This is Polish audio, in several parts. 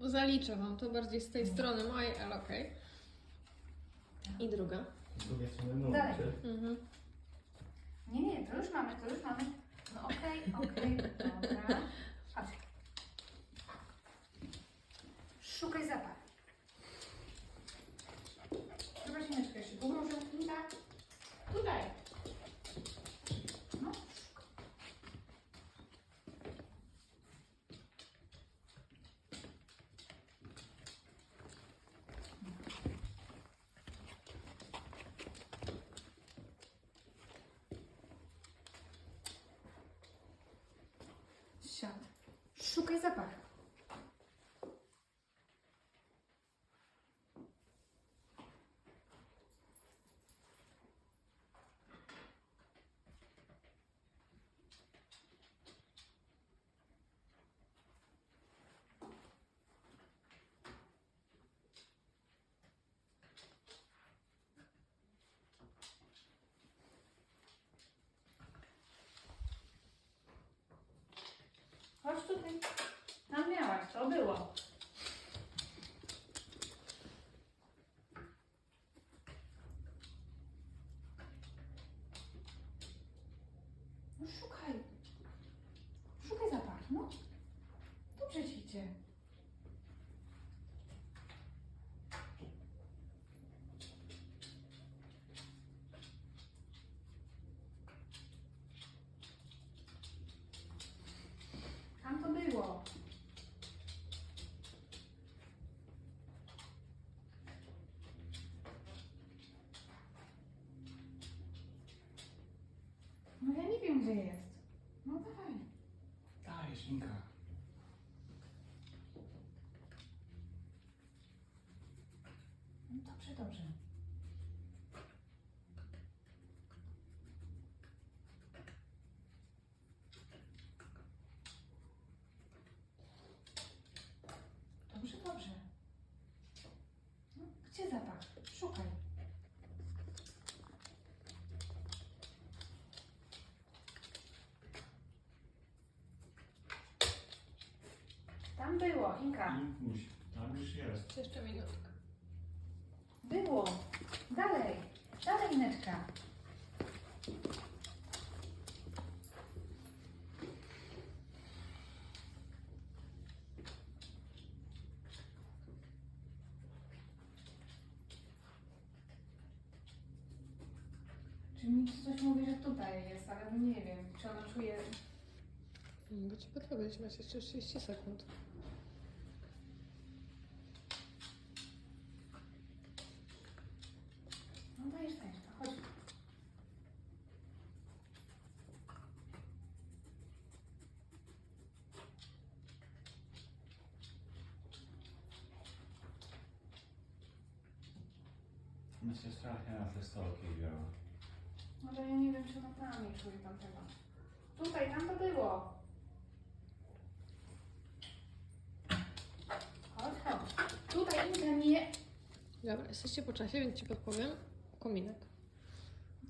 zaliczę wam to bardziej z tej strony mojej, ale okej. I druga. Z drugiej strony Dalej. numer. Mhm. Nie, nie, to już mamy, to już mamy. No okej, okej, dobra. Chodź. Szukaj zapach. Zobacz Ineczkę jeszcze. Tu może tak. Tutaj. No, szukaj. Siad. Szukaj zapach. Chodź tutaj. Tam miałaś, to było. No szukaj. Szukaj zapach, no. Dobrze ci idzie. Tam to było. No ja nie wiem, gdzie jest. No dawaj. Dajesz, Inka. No dobrze, dobrze. Dobrze, dobrze. No, gdzie zapach? Szukaj. Tam było, Inka. Inkuś, tam już jest. Jeszcze minutkę. Było. Dalej. Dalej, Ineczka. Czy mi coś mówi, że tutaj jest, ale nie wiem, czy ona czuje... Mogę ci podpowiedzieć, masz jeszcze 30 sekund. No dajesz, dajesz, to chodź. My się strasznie na te stołki wzięła. Ale ja nie wiem, czy ona tam nie czuje tamtego. Tutaj, tam to było. Chodź, chodź. Tutaj Inka nie... Dobra, jesteście po czasie, więc ci podpowiem. Kominek.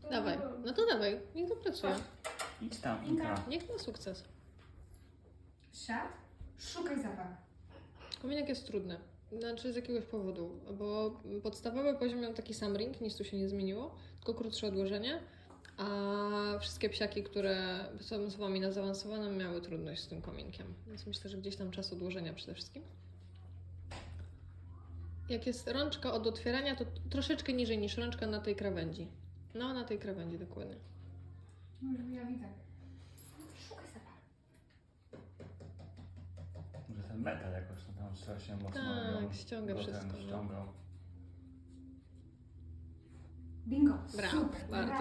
To- Dawaj, no to dawaj, niech to pracuje. Chodź. Idź tam, Inka. Inka. Niech ma sukces. Siad, szukaj zapach. Kominek jest trudny. Znaczy z jakiegoś powodu, bo podstawowy poziom miał taki sam ring, nic tu się nie zmieniło, tylko krótsze odłożenie, a wszystkie psiaki, które są z wami na zaawansowanym, miały trudność z tym kominkiem. Więc myślę, że gdzieś tam czas odłożenia przede wszystkim. Jak jest rączka od otwierania, to troszeczkę niżej niż rączka na tej krawędzi. No, na tej krawędzi dokładnie. No już ja widzę. Szukaj zapach. Może ten metal jakoś to tam strasznie mocno Tak, ją ściąga go ten wszystko, no. ściągał. Bingo. Brawo, Super. bardzo.